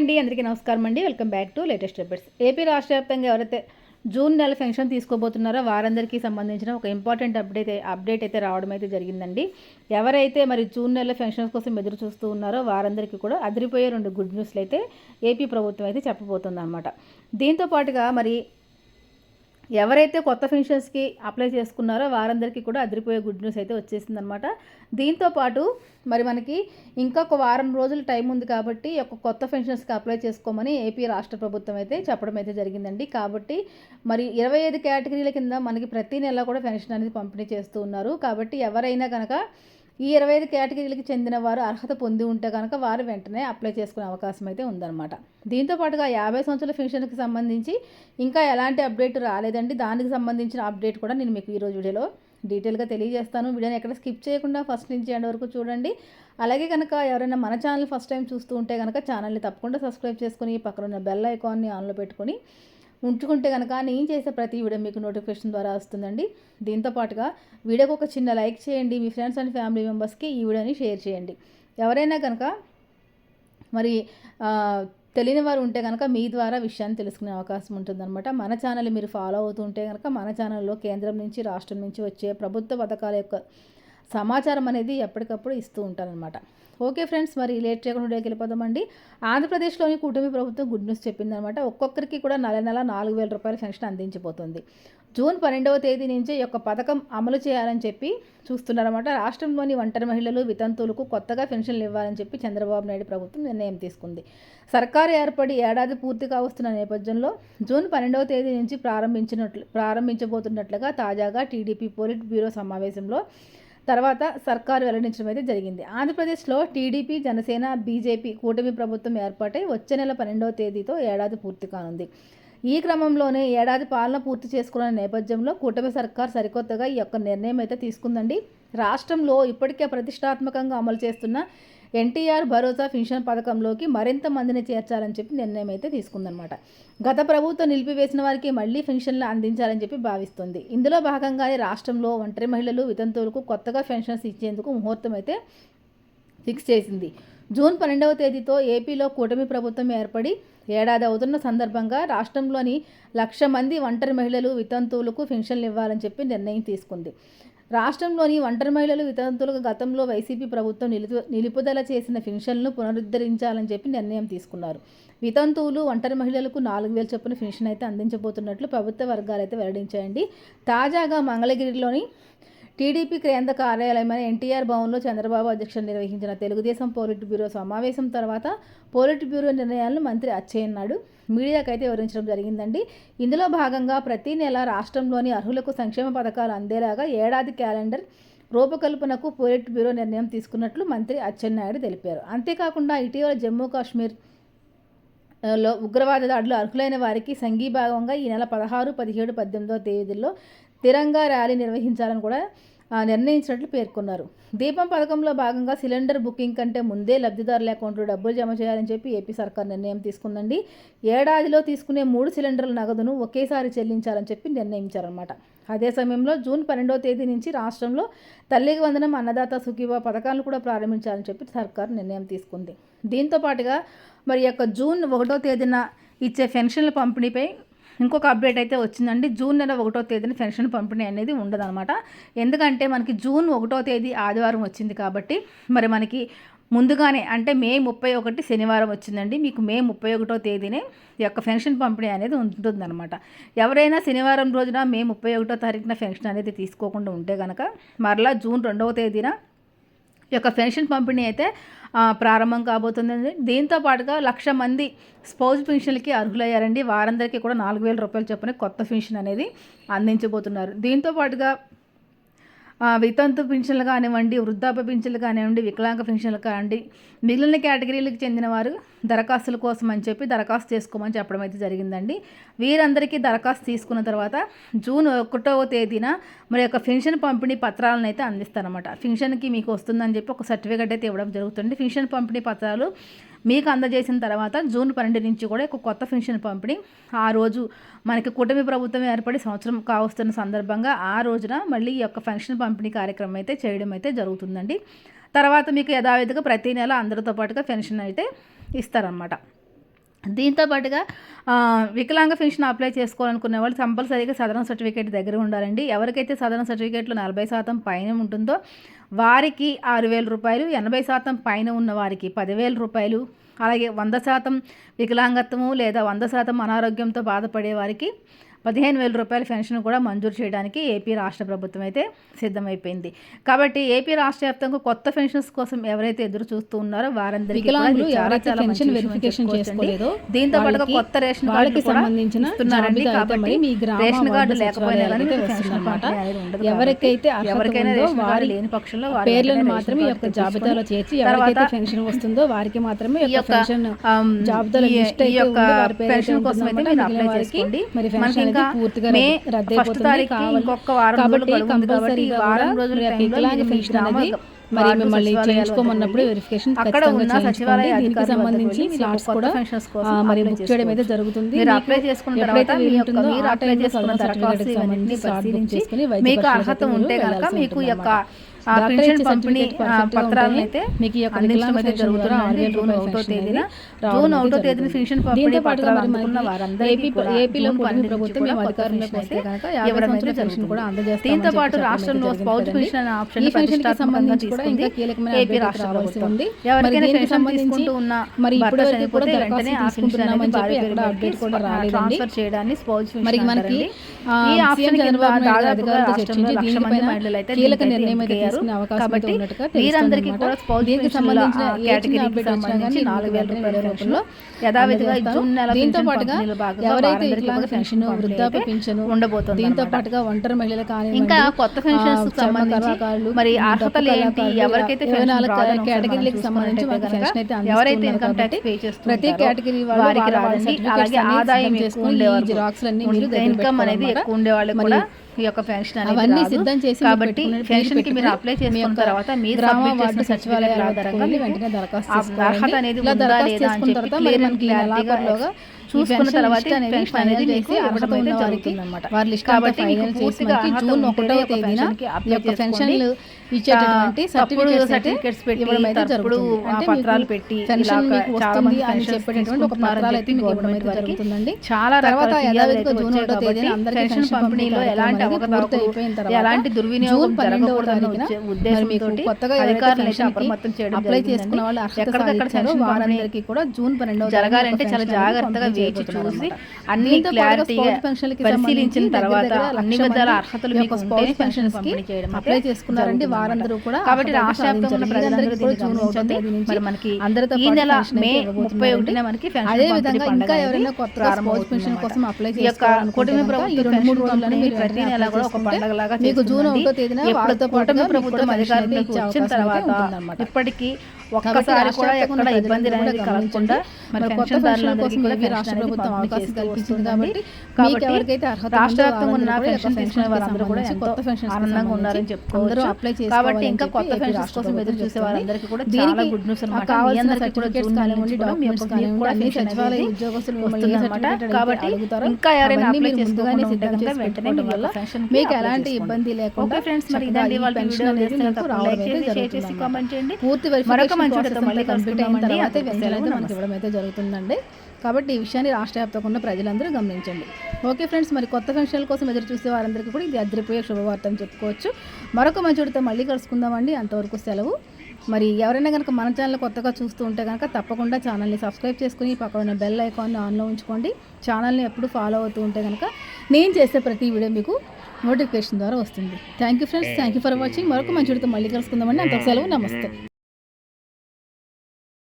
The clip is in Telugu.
అండి అందరికీ నమస్కారం అండి. Welcome back to latest updates. AP రాష్ట్ర వ్యాప్తంగా ఎవరైతే జూన్ నెల పెన్షన్ తీసుకోబోతున్నారో వారందరికీ సంబంధించిన ఒక ఇంపార్టెంట్ అప్డేట్ అప్డేట్ అయితే రావడం అయితే జరిగిందండి. ఎవరైతే మరి జూన్ నెల పెన్షన్స్ కోసం ఎదురు చూస్తూ ఉన్నారో వారందరికీ కూడా అదిరిపోయే రెండు గుడ్ న్యూస్లు అయితే ఏపీ ప్రభుత్వం అయితే చెప్పబోతుంది అనమాట దీంతో పాటుగా మరి ఎవరైతే కొత్త పెన్షన్స్కి అప్లై చేసుకున్నారో వారందరికీ కూడా అదిరిపోయే గుడ్ న్యూస్ అయితే వచ్చేసిందనమాట దీంతో పాటు మరి మనకి ఇంకా ఒక వారం రోజులు టైం ఉంది కాబట్టి ఒక కొత్త పెన్షన్స్కి అప్లై చేసుకోమని ఏపీ రాష్ట్ర ప్రభుత్వం అయితే చెప్పడం అయితే జరిగిందండి. కాబట్టి మరి ఇరవై ఐదు కేటగిరీల కింద మనకి ప్రతి నెల కూడా పెన్షన్ అనేది పంపిణీ చేస్తూ ఉన్నారు. కాబట్టి ఎవరైనా కనుక ఈ ఇరవై ఐదు కేటగిరీలకు చెందిన వారు అర్హత పొంది ఉంటే కనుక వారు వెంటనే అప్లై చేసుకునే అవకాశం అయితే ఉందన్నమాట. దీంతో పాటుగా యాభై సంవత్సరాల పెన్షన్కి సంబంధించి ఇంకా ఎలాంటి అప్డేట్ రాలేదండి. దానికి సంబంధించిన అప్డేట్ కూడా నేను మీకు ఈరోజు వీడియోలో డీటెయిల్గా తెలియజేస్తాను. వీడియోని ఎక్కడ స్కిప్ చేయకుండా ఫస్ట్ నుంచి ఎండ్ వరకు చూడండి. అలాగే కనుక ఎవరైనా మన ఛానల్ ఫస్ట్ టైం చూస్తూ ఉంటే కనుక ఛానల్ని తప్పకుండా సబ్స్క్రైబ్ చేసుకుని పక్కన ఉన్న బెల్ ఐకాన్ని ఆన్లో పెట్టుకొని ఉంచుకుంటే కనుక నేను చేసే ప్రతి వీడియో మీకు నోటిఫికేషన్ ద్వారా వస్తుందండి. దీంతో పాటుగా వీడియోకి ఒక చిన్న లైక్ చేయండి మీ ఫ్రెండ్స్ అండ్ ఫ్యామిలీ మెంబర్స్కి ఈ వీడియోని షేర్ చేయండి. ఎవరైనా కనుక మరి తెలియని వారు ఉంటే కనుక మీ ద్వారా విషయాన్ని తెలుసుకునే అవకాశం ఉంటుందన్నమాట. మన ఛానల్ మీరు ఫాలో అవుతుంటే కనుక మన ఛానల్లో కేంద్రం నుంచి రాష్ట్రం నుంచి వచ్చే ప్రభుత్వ పథకాల యొక్క సమాచారం అనేది ఎప్పటికప్పుడు ఇస్తూ ఉంటారనమాట ఓకే ఫ్రెండ్స్ మరి లేట్ చేయకుండా వీడియోకి వెళ్ళిపోదామండి. ఆంధ్రప్రదేశ్లోని కూటమి ప్రభుత్వం గుడ్ న్యూస్ చెప్పిందనమాట ఒక్కొక్కరికి కూడా నెల నెల నాలుగు వేల రూపాయల పెన్షన్ అందించిపోతుంది జూన్ పన్నెండవ తేదీ నుంచి ఈ యొక్క పథకం అమలు చేయాలని చెప్పి చూస్తున్నారన్నమాట. రాష్ట్రంలోని ఒంటరి మహిళలు వితంతువులకు కొత్తగా పెన్షన్లు ఇవ్వాలని చెప్పి చంద్రబాబు నాయుడు ప్రభుత్వం నిర్ణయం తీసుకుంది. సర్కారు ఏర్పడి ఏడాది పూర్తిగా వస్తున్న నేపథ్యంలో జూన్ పన్నెండవ తేదీ నుంచి ప్రారంభించినట్లు ప్రారంభించబోతున్నట్లుగా తాజాగా టీడీపీ పోలిట్ బ్యూరో సమావేశంలో తర్వాత సర్కారు వెల్లడించడం అయితే జరిగింది. ఆంధ్రప్రదేశ్లో టీడీపీ జనసేన బీజేపీ కూటమి ప్రభుత్వం ఏర్పాటై వచ్చే నెల పన్నెండవ తేదీతో ఏడాది పూర్తి కానుంది. ఈ క్రమంలోనే ఏడాది పాలన పూర్తి చేసుకున్న నేపథ్యంలో కూటమి సర్కార్ సరికొత్తగా ఈ యొక్క నిర్ణయం అయితే తీసుకుందండి. రాష్ట్రంలో ఇప్పటికే ప్రతిష్టాత్మకంగా అమలు చేస్తున్న ఎన్టీఆర్ భరోసా పెన్షన్ పథకంలోకి మరింత మందిని చేర్చాలని చెప్పి నిర్ణయం అయితే తీసుకుందనమాట గత ప్రభుత్వం నిలిపివేసిన వారికి మళ్ళీ పెన్షన్లు అందించాలని చెప్పి భావిస్తుంది. ఇందులో భాగంగానే రాష్ట్రంలో ఒంటరి మహిళలు వితంతువులకు కొత్తగా పెన్షన్స్ ఇచ్చేందుకు ముహూర్తం అయితే ఫిక్స్ చేసింది. జూన్ పన్నెండవ తేదీతో ఏపీలో కూటమి ప్రభుత్వం ఏర్పడి ఏడాది అవుతున్న సందర్భంగా రాష్ట్రంలోని లక్ష మంది ఒంటరి మహిళలు వితంతువులకు పెన్షన్లు ఇవ్వాలని చెప్పి నిర్ణయం తీసుకుంది. రాష్ట్రంలోని ఒంటరి మహిళలు వితంతులకు గతంలో వైసీపీ ప్రభుత్వం నిలుపు నిలుపుదల చేసిన పెన్షన్లను పునరుద్ధరించాలని చెప్పి నిర్ణయం తీసుకున్నారు. వితంతువులు ఒంటరి మహిళలకు నాలుగు వేల చొప్పున పెన్షన్ అయితే అందించబోతున్నట్లు ప్రభుత్వ వర్గాలు అయితే వెల్లడించాయండి. తాజాగా మంగళగిరిలోని టీడీపీ కేంద్ర కార్యాలయమైన ఎన్టీఆర్ భవన్లో చంద్రబాబు అధ్యక్షుడు నిర్వహించిన తెలుగుదేశం పోలిట్ బ్యూరో సమావేశం తర్వాత పోలిట్ బ్యూరో నిర్ణయాలను మంత్రి మీడియాకు అయితే వివరించడం జరిగిందండి. ఇందులో భాగంగా ప్రతి నెల రాష్ట్రంలోని అర్హులకు సంక్షేమ పథకాలు అందేలాగా ఏడాది క్యాలెండర్ రూపకల్పనకు పోలిట్ బ్యూరో నిర్ణయం తీసుకున్నట్లు మంత్రి అచ్చెన్నాయుడు తెలిపారు. అంతేకాకుండా ఇటీవల జమ్మూ కాశ్మీర్లో ఉగ్రవాద దాడులు అర్హులైన వారికి సంఘీభాగంగా ఈ నెల పదహారు పదిహేడు పద్దెనిమిదో తేదీల్లో తిరంగా ర్యాలీ నిర్వహించాలని కూడా నిర్ణయించినట్లు పేర్కొన్నారు. దీపం పథకంలో భాగంగా సిలిండర్ బుకింగ్ కంటే ముందే లబ్ధిదారుల అకౌంట్లో డబ్బులు జమ చేయాలని చెప్పి ఏపీ సర్కార్ నిర్ణయం తీసుకుందండి. ఏడాదిలో తీసుకునే మూడు సిలిండర్ల నగదును ఒకేసారి చెల్లించాలని చెప్పి నిర్ణయించారనమాట అదే సమయంలో జూన్ పన్నెండవ తేదీ నుంచి రాష్ట్రంలో తల్లికి వందనం అన్నదాత సుఖీవ పథకాలను కూడా ప్రారంభించాలని చెప్పి సర్కార్ నిర్ణయం తీసుకుంది. దీంతో పాటుగా మరి యొక్క జూన్ ఒకటో తేదీన ఇచ్చే పెన్షన్ల పంపిణీపై ఇంకొక అప్డేట్ అయితే వచ్చిందండి. జూన్ నెల ఒకటో తేదీన పెన్షన్ పంపిణీ అనేది ఉండదన్నమాట. ఎందుకంటే మనకి జూన్ ఒకటో తేదీ ఆదివారం వచ్చింది కాబట్టి మరి మనకి ముందుగానే అంటే మే ముప్పై ఒకటి శనివారం వచ్చిందండి. మీకు మే ముప్పై ఒకటో తేదీనే ఈ యొక్క పెన్షన్ పంపిణీ అనేది ఉంటుందన్నమాట. ఎవరైనా శనివారం రోజున మే ముప్పై ఒకటో తారీఖున పెన్షన్ అనేది తీసుకోకుండా ఉంటే కనుక మరలా జూన్ రెండవ తేదీన యొక్క పెన్షన్ పంపిణీ అయితే ప్రారంభం కాబోతుందండి. దీంతో పాటుగా లక్ష మంది స్పౌజ్ పెన్షన్లకి అర్హులయ్యారండి. వారందరికీ కూడా నాలుగు వేల రూపాయలు చొప్పున కొత్త పెన్షన్ అనేది అందించబోతున్నారు. దీంతో పాటుగా వితంతు పింఛన్లు కానివ్వండి వృద్ధాప్య పింఛన్లు కానివ్వండి వికలాంగ పింఛన్లు కానివ్వండి మిగిలిన కేటగిరీలకు చెందిన వారు దరఖాస్తుల కోసం అని చెప్పి దరఖాస్తు చేసుకోమని చెప్పడం అయితే జరిగిందండి. వీరందరికీ దరఖాస్తు తీసుకున్న తర్వాత జూన్ ఒకటవ తేదీన మరి యొక్క పెన్షన్ పంపిణీ పత్రాలను అయితే అందిస్తారనమాట పెన్షన్కి మీకు వస్తుందని చెప్పి ఒక సర్టిఫికేట్ అయితే ఇవ్వడం జరుగుతుంది. పెన్షన్ పంపిణీ పత్రాలు మీకు అందజేసిన తర్వాత జూన్ పన్నెండు నుంచి కూడా ఒక కొత్త పెన్షన్ పంపిణీ. ఆ రోజు మనకి కూటమి ప్రభుత్వం ఏర్పడి సంవత్సరం కావస్తున్న సందర్భంగా ఆ రోజున మళ్ళీ ఈ యొక్క పెన్షన్ పంపిణీ కార్యక్రమం అయితే చేయడం అయితే జరుగుతుందండి. తర్వాత మీకు యథావిధిగా ప్రతి నెల అందరితో పాటుగా పెన్షన్ అయితే ఇస్తారనమాట దీంతో పాటుగా వికలాంగ పెన్షన్ అప్లై చేసుకోవాలనుకునే వాళ్ళు కంపల్సరీగా సదరన్ సర్టిఫికేట్ దగ్గర ఉండాలండి. ఎవరికైతే సదరన్ సర్టిఫికేట్లో నలభై శాతం పైన ఉంటుందో వారికి ఆరు వేల రూపాయలు ఎనభై శాతం పైన ఉన్న వారికి పదివేల రూపాయలు అలాగే వంద శాతం వికలాంగత్వము లేదా వంద శాతం అనారోగ్యంతో బాధపడే వారికి పదిహేను వేల రూపాయల పెన్షన్ కూడా మంజూరు చేయడానికి ఏపీ రాష్ట్ర ప్రభుత్వం అయితే సిద్ధమైపోయింది కాబట్టి ఏపీ రాష్ట్ర వ్యాప్తంగా కొత్త పెన్షన్స్ కోసం ఎవరైతే ఎదురు చూస్తూ ఉన్నారో వారందరికీ చాలా చాలా పెన్షన్ వెరిఫికేషన్. చేసుకోలేదో దీంతో వాళ్ళకి- కొత్త రేషన్ కూడా సంబంధించిన కాబట్టి మీ రేషన్ కార్డు లేకపోయినా పెన్షన్ ఎవరికైతే ఎవరికైనా వారి లేని పక్షంలో పేర్లను మాత్రమే యొక్క జాబితాలో చేర్చి ఎవరికైతే పెన్షన్ వస్తుందో వారికి మాత్రమే పెన్షన్ జాబితాలో లిస్ట్ అయితే వారి పేరు కోసం అయితే. మీరు అప్లై చేసుకోండి మరి పెన్షన్ ఇంకా మే ఫస్ట్ కావాలి. ఇంకొక వారం రోజులు కాబట్టి కంపల్సరీగా వారం రోజుల పెన్షన్ గ్రామ అనేది మరి మిమ్మల్ని చేయించుకోమన్నప్పుడు వెరిఫికేషన్ అక్కడ ఉన్న సచివాలయ దీనికి సంబంధించి స్లాట్స్ కూడా మరి బుక్ చేయడం అయితే. జరుగుతుంది మీరు అప్లై చేసుకున్న తర్వాత మీరు అప్లై చేసుకున్న దరఖాస్తు ఇవన్నీ పరిశీలించి మీకు అర్హత ఉంటే కనుక మీకు యొక్క పెన్షన్ పంపిణీ పత్రాలను అయితే మీకు ఈ యొక్క అందించడం అయితే జరుగుతుందండి వేల జూన్ ఒకటో తేదీన జూన్ ఒకటో తేదీన. పెన్షన్ పంపిణీ పత్రాలు అందుకున్న కూడా ఏపీలో ప్రభుత్వం మేము అధికారంలోకి వస్తే కనుక యాభై సంవత్సరాల పెన్షన్ కూడా దీంతో పాటు రాష్ట్రంలో స్పౌజ్. పెన్షన్ ఆప్షన్ సంబంధించి కూడా ఇంకా కీలకమైన ఏపీ రావాల్సి. ఉంది ఎవరికైనా సంబంధించి ఉన్న మరి కూడా వెంటనే తీసుకుంటున్నామని చెప్పి ఎక్కడ అప్డేట్ కూడా పెట్టి రాలేదండి ట్రాన్స్ఫర్ చేయడాన్ని స్పౌజ్ మరి పెన్షన్ మనకి ఈ ఆప్షన్ చంద్రబాబు అధికారులతో చర్చించి దీనిపైన కీలక దీనికైతే నిర్ణయం అయితే ఎంపికయ్యారు. తీసుకునే అవకాశం అయితే కాబట్టి ఉన్నట్టుగా వీరందరికీ తెలుస్తోందన్నమాట. కూడా స్పౌజ్ దీనికి పెన్షన్ల సంబంధించిన కేటగిరీకి సంబంధించి నాలుగు వేల రూపాయల రూపంలో యథావిధిగా. జూన్ నెల దీంతో పాటుగా ఎవరైతే పెన్షన్ వృద్ధాప్య పెన్షన్ ఉండబోతుంది దీంతో. పాటుగా ఒంటరి మహిళలు కానీ ఇంకా కొత్త పెన్షన్స్ సంబంధించి మరి అర్హతలు ఏంటి ఎవరికైతే కేటగిరీలకు సంబంధించి ఎవరైతే ఇన్కమ్ కాబట్టి ట్యాక్స్ పే చేస్తుంటారో ప్రతి కేటగిరీ వాళ్ళు వారికి రాదండి. అలాగే ఆదాయం ఎక్కువ ఇన్కమ్ అనేది. ఎక్కువ ఉండే వాళ్ళకి మరి కూడా. ఈ యొక్క పెన్షన్ అవన్నీ. సిద్ధం చేసి కాబట్టి పెన్షన్కి మీరు అప్లై మీ చేసుకున్న తర్వాత మీరు గ్రామ వార్డు మీకు వెంటనే దరఖాస్తు. అర్హత అనేది ఉందా లేదా అని చెప్పి క్లియర్ క్లారిటీగా ఈ చూసుకున్న తర్వాత పెన్షన్ అనేది మీకు అర్హత అయితే జరుగుతుందన్నమాట. వారి లిస్ట్ కాబట్టి మీకు పూర్తిగా జూన్ ఉంటేనే ఒకటో ఒక తేదీన యొక్క. పెన్షన్లు ఇచ్చేటటువంటి సర్టిఫికేట్స్ పెట్టి తప్పుడు పత్రాలు పెట్టి పెన్షన్ మీకు చాలా మంది అని చెప్పేటటువంటి ఒక పత్రాలు అయితే మీకు ఇవ్వడం అయితే జరుగుతుందండి చాలా తర్వాత యథావిధిగా జూన్ ఒకటో తేదీన అందరికీ పెన్షన్ పంపిణీలో ఎలాంటి అనేది పూర్తి అవకతవకలు అయిపోయిన తర్వాత ఎలాంటి జూన్ దుర్వినియోగం పన్నెండవ తారీఖున మరి మీకు కొత్తగా అప్లై. చేసుకున్న వాళ్ళు ఎక్కడికక్కడ వారందరికీ కూడా జూన్ పన్నెండవ జరగాలంటే చాలా జాగ్రత్తగా వేచి చూసి అన్ని క్లారిటీగా పరిశీలించిన తర్వాత అన్ని విధాల అర్హతలు మీకు అప్లై జరుగుతుందన్నమాట. వారందరూ కూడా కాబట్టి అర్హత రాష్ట్ర వ్యాప్తంగా ఉన్న సాధించారు. ప్రజలందరూ వీరందరికీ కూడా జూన్ ఒకటో మరి మనకి అందరితో ఈ పాటు నెల పెన్షన్ మే అయితే ఇవ్వబోతున్నారండి. ముప్పై ఒకటిన మనకి అదే విధంగా ఇంకా ఎవరైనా స్పౌస్ పెన్షన్. కోసం అప్లై కూటమి ఈ ప్రభుత్వం రెండు మూడు మీరు ప్రతి కూడా ఒక పండగలాగా మీకు జూన్. ఒకటో తేదీన వాళ్ళతో మీకు ప్రభుత్వం పెన్షన్ అధికారంలోకి వచ్చిన తర్వాత. ఇప్పటికీ కాబట్టి ఒక్కసారి కూడా ఎక్కడ ఇబ్బంది అనేది కూడా కలగకుండా మరి పెన్షన్దారులందరికీ పెన్షన్ పెన్షన్ రాష్ట్ర ప్రభుత్వం అవకాశం కల్పించింది. కాబట్టి కాబట్టి మీకు ఎవరికైతే అర్హత రాష్ట్ర వ్యాప్తంగా ఉన్న పెన్షన్ పెన్షన్కి వారందరూ కూడా ఎంతో ఆనందంగా ఉన్నారని చెప్పుకోవచ్చు అప్లై కాబట్టి చేసుకోవాలని ఇంకా కొత్త పెన్షన్స్ రాష్ట్ర కోసం ఎదురు చూసే. వారందరికీ కూడా చాలా గుడ్ న్యూస్ మీ అందరికీ కూడా జూన్ నెల నుంచి మీ అన్ని పెన్షన్ సచివాలయ ఉద్యోగస్తులు కాబట్టి ఇంకా ఎవరైనా అప్లై మీరు ముందుగానే చేసుకోకుండా ఉంటే సిద్ధం కనుక చేసి వెంటనే మీ వల్ల పెన్షన్ మీకు ఎలాంటి ఇబ్బంది లేకుండా ఫ్రెండ్స్ మరి ఇదండి వాళ్ళ పెన్షన్ అనేది మీకు రావడం షేర్ చేసి. కామెంట్ చేయండి. పూర్తి మరొక మంచి మళ్ళీ కంప్లీట్ అయిన. తర్వాత మనకి ఇవ్వడం అయితే జరుగుతుందండి. కాబట్టి ఈ విషయాన్ని రాష్ట్ర వ్యాప్తంగా ఉన్న ప్రజలందరూ గమనించండి. ఓకే ఫ్రెండ్స్ మరి కొత్త పెన్షన్ల కోసం ఎదురు చూసే వారందరికీ కూడా ఇది అదిరిపోయే శుభవార్త అని చెప్పుకోవచ్చు. మరొక మంచి మళ్ళీ కలుసుకుందామండి అంతవరకు సెలవు. మరి ఎవరైనా కనుక మన ఛానల్ కొత్తగా చూస్తూ ఉంటే కనుక తప్పకుండా ఛానల్ని సబ్స్క్రైబ్ చేసుకుని పక్కన ఉన్న బెల్ ఐకాన్ని ఆన్లో ఉంచుకోండి. ఛానల్ని ఎప్పుడు ఫాలో అవుతూ ఉంటే కనుక నేను చేసే ప్రతి వీడియో మీకు నోటిఫికేషన్ ద్వారా వస్తుంది. Thank you friends thank you for watching మరొక మంచి వీడితో మళ్ళీ కలుసుకుందామండి. అంత సెలవు. నమస్తే.